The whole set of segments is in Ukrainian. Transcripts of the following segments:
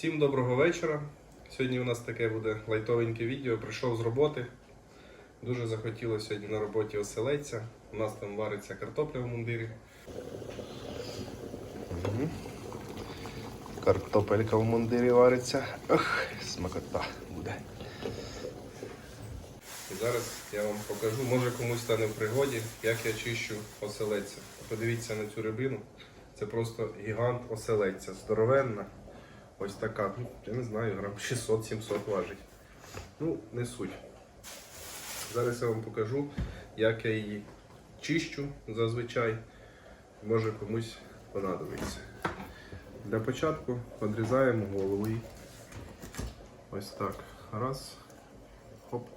Всім доброго вечора. Сьогодні у нас таке буде лайтовеньке відео. Прийшов з роботи. Дуже захотілося сьогодні на роботі оселедця. У нас там вариться картопля в мундирі. Картопелька в мундирі вариться. Ох, смакота буде. І зараз я вам покажу, може комусь стане в пригоді, як я чищу оселедця. Подивіться на цю рибину. Це просто гігант оселедця. Здоровенна. Ось така. Ну, я не знаю, грам 600-700 важить. Ну, не суть. Зараз я вам покажу, як я її чищу зазвичай. Може комусь понадобиться. Для початку відрізаємо голову. Ось так. Раз. Хоп.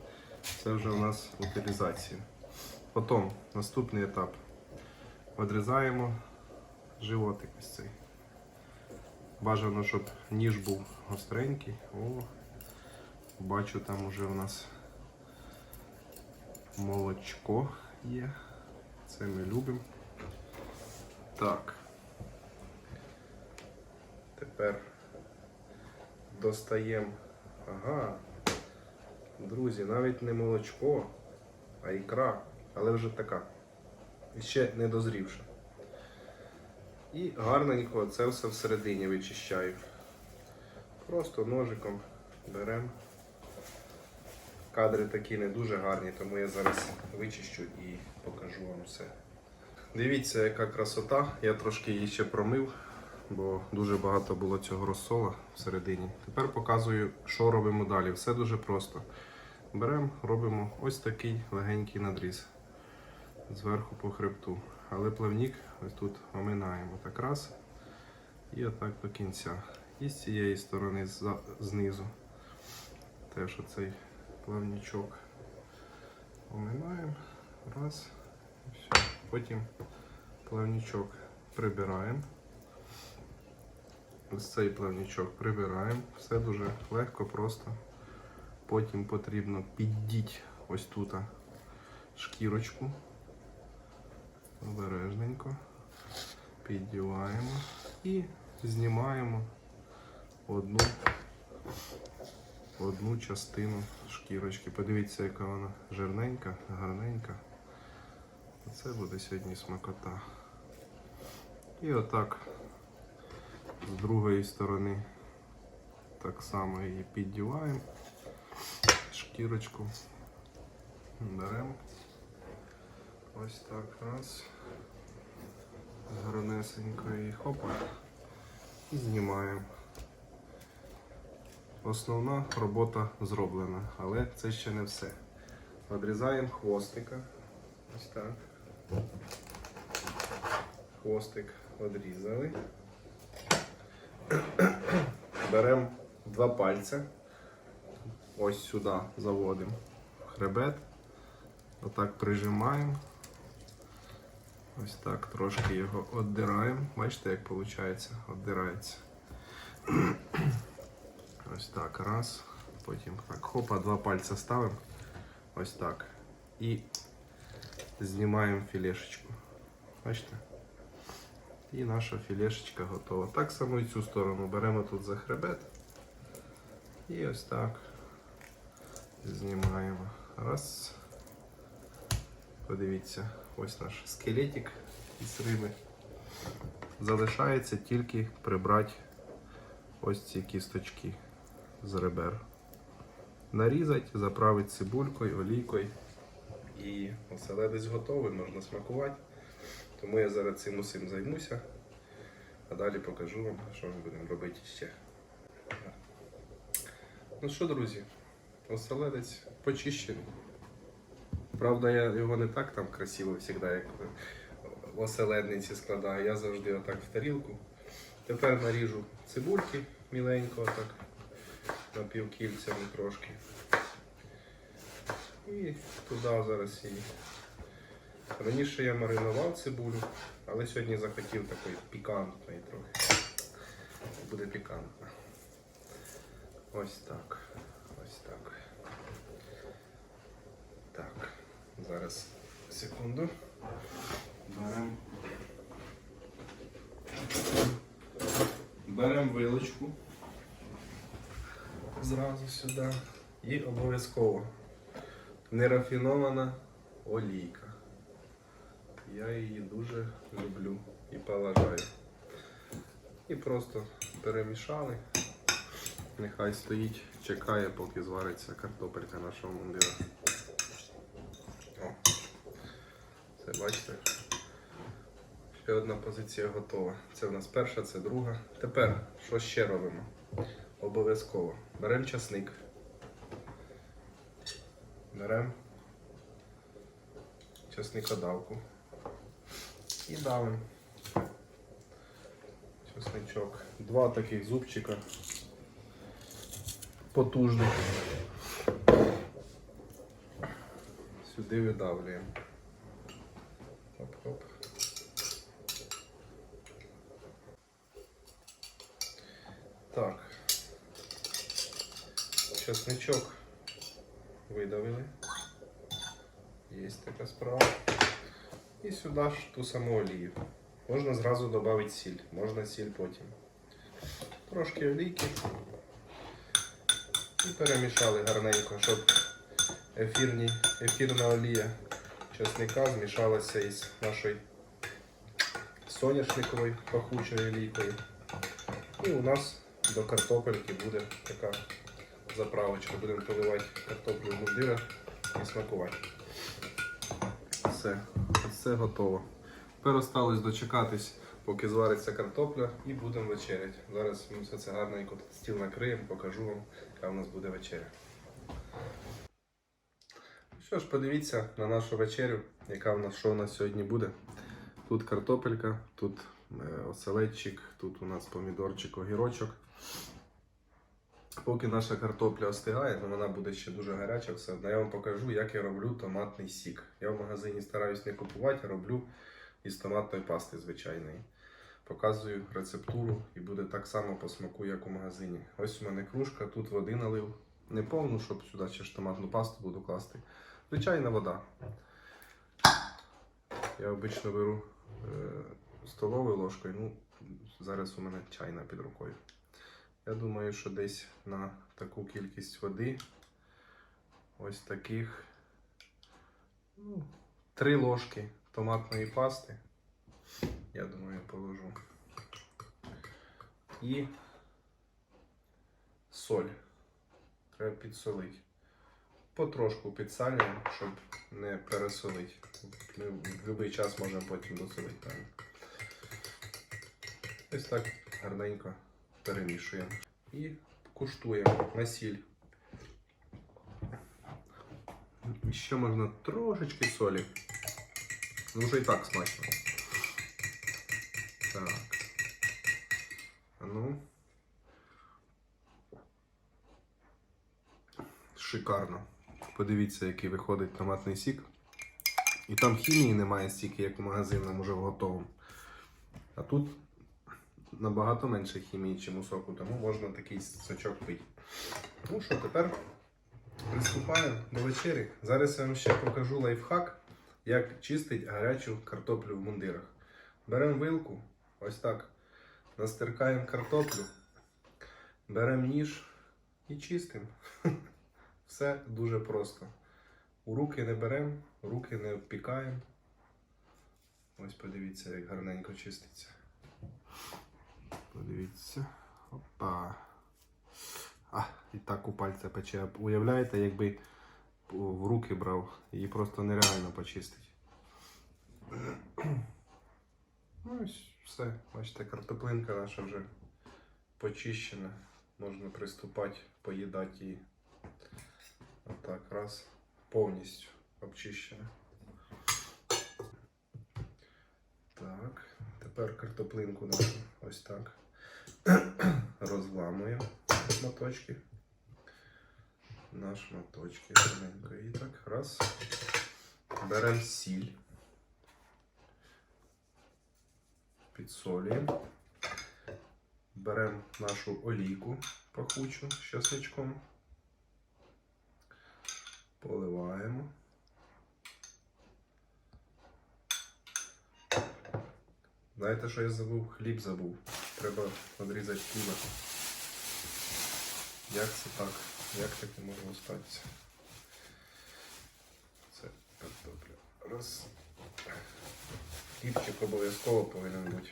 Це вже у нас утилізація. Потім наступний етап. Відрізаємо животик ось цей. Бажано, щоб ніж був гостренький. О, бачу, там уже у нас молочко є. Це ми любимо. Так. Тепер достаємо. Ага. Друзі, навіть не молочко, а ікра, але вже така. І ще не дозрівша. І гарненько це все всередині вичищаю. Просто ножиком беремо. Кадри такі не дуже гарні, тому я зараз вичищу і покажу вам все. Дивіться, яка красота. Я трошки її ще промив, бо дуже багато було цього розсола всередині. Тепер показую, що робимо далі. Все дуже просто. Беремо, робимо ось такий легенький надріз зверху по хребту. Але плавник ось тут оминаємо так раз і отак до кінця. І з цієї сторони знизу. Теж оцей плавничок оминаємо. Раз. І все. Потім плавничок прибираємо. Ось цей плавничок прибираємо. Все дуже легко, просто. Потім потрібно піддіть ось тут шкірочку. Обережненько. Піддіваємо і знімаємо одну, одну частину шкірочки. Подивіться, яка вона жирненька, гарненька. Це буде сьогодні смакота. І отак з другої сторони так само її піддіваємо. Шкірочку беремо. Ось так раз. Гарнесенько і хопа. І знімаємо. Основна робота зроблена, але це ще не все. Відрізаємо хвостика. Ось так. Хвостик відрізали. Беремо два пальця. Ось сюди заводимо хребет. Отак прижимаємо. Ось так трошки його віддираємо. Бачите, як виходить? Віддирається. Ось так, раз. Потім так, хопа, два пальця ставимо. Ось так. І знімаємо філешечку. Бачите? І наша філешечка готова. Так само і цю сторону беремо тут за хребет. І ось так знімаємо. Раз. Подивіться, ось наш скелетик із риби. Залишається тільки прибрати ось ці кісточки з ребер. Нарізати, заправити цибулькою, олійкою. І оселедець готовий, можна смакувати. Тому я зараз цим усім займуся. А далі покажу вам, що ми будемо робити ще. Ну що, друзі, оселедець почищений. Правда, я його не так там красиво завжди, як в оселедниці складаю. Я завжди отак в тарілку. Тепер наріжу цибульки міленько, отак, напівкільцями трошки. І туди зараз її. Раніше я маринував цибулю, але сьогодні захотів такої пікантної трохи. Буде пікантна. Ось так. Ось так. Так. Зараз секунду. Беремо. Беремо вилочку. зразу сюди. І обов'язково нерафінована олійка. Я її дуже люблю і поважаю. І просто перемішали. Нехай стоїть, чекає, поки звариться картопелька нашого мундира. О, це бачите. Ще одна позиція готова. Це в нас перша, це друга. Тепер що ще робимо? Обов'язково. Беремо часник. Беремо часникодавку. І давимо. Часничок. Два таких зубчика. Потужних. Сюди видавлюємо. Хоп-хоп. Так. Чесничок видавили. Є така справа. І сюди ж ту саму олію. Можна зразу додати сіль, можна сіль потім. Трошки олійки. І перемішали гарненько, щоб ефірні, ефірна олія чесника змішалася із нашою соняшниковою пахучою олійкою. І у нас до картопельки буде така заправочка. Будемо поливати картоплю в мундира і смакувати. Все, все готово. Тепер осталось дочекатись, поки звариться картопля, і будемо вечеряти. Зараз ми все це гарненько стіл накриємо, покажу вам, яка у нас буде вечеря. Що ж, подивіться на нашу вечерю, яка у нас що у нас сьогодні буде. Тут картопелька, тут е, оселедчик, тут у нас помідорчик, огірочок. Поки наша картопля остигає, то вона буде ще дуже гаряча, все одно я вам покажу, як я роблю томатний сік. Я в магазині стараюсь не купувати, а роблю із томатної пасти звичайної. Показую рецептуру і буде так само по смаку, як у магазині. Ось у мене кружка, тут води налив. Не повну, щоб сюди ще ж томатну пасту буду класти. Звичайна вода. Я обично беру е, столовою ложкою, ну зараз у мене чайна під рукою. Я думаю, що десь на таку кількість води ось таких ну, ложки томатної пасти. Я думаю, я положу. І соль. Треба підсолити. Потрошку підсалюємо, щоб не пересолити. Ми в будь-який час можемо потім досолити. Ось так гарненько перемішуємо. І куштуємо на сіль. Ще можна трошечки солі. Ну вже і так смачно. Так. Ну. Шикарно. Подивіться, який виходить томатний сік. І там хімії немає стільки, як у магазинному вже в готовому. А тут набагато менше хімії, ніж у соку, тому можна такий сочок пити. Ну що, тепер приступаємо до вечері. Зараз я вам ще покажу лайфхак, як чистить гарячу картоплю в мундирах. Беремо вилку, ось так. Настиркаємо картоплю, беремо ніж і чистимо. Все дуже просто. У руки не беремо, руки не обпікаємо. Ось подивіться, як гарненько чиститься. Подивіться. Опа. А, і так у пальця пече. Уявляєте, якби в руки брав, її просто нереально почистити. Ну ось все. Бачите, картоплинка наша вже почищена. Можна приступати, поїдати її. Отак, раз. Повністю обчищена. Так, тепер картоплинку нашу ось так. Розламуємо на шматочки. На шматочки гарненько. І так, раз. Беремо сіль. Підсолюємо. Беремо нашу олійку пахучу з. Поливаємо. Знаєте, що я забув? Хліб забув. Треба відрізати хліба. Як це так? Як таке може статися? Це картопля. Раз. Хлібчик обов'язково повинен бути.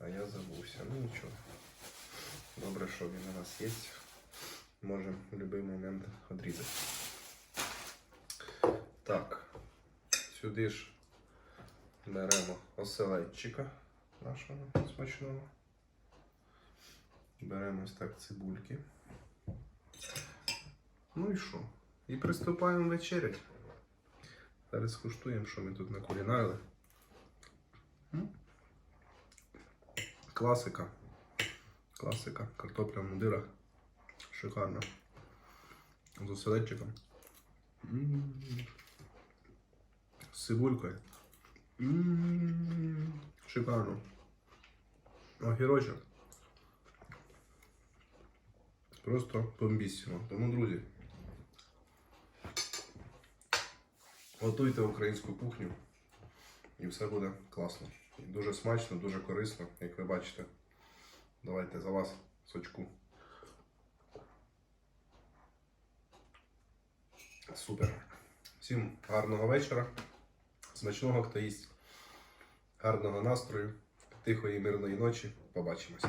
А я забувся. Ну нічого. Добре, що він у нас є. Можемо в будь-який момент відрізати. Так. Сюди ж беремо оселедчика нашого смачного. Беремо ось так цибульки. Ну і що? І приступаємо вечерять. Зараз скуштуємо, що ми тут накулінарили. Класика. Класика. Картопля в мундирах. Шикарно. З оселедчиком. З цибулькою. М. Шикарно. Огірочок. Просто бомбіссимо. Тому, друзі, готуйте українську кухню і все буде класно. І дуже смачно, дуже корисно, як ви бачите. Давайте за вас сочку. Супер. Всім гарного вечора, смачного хто їсть, гарного настрою, тихої мирної ночі. Побачимось.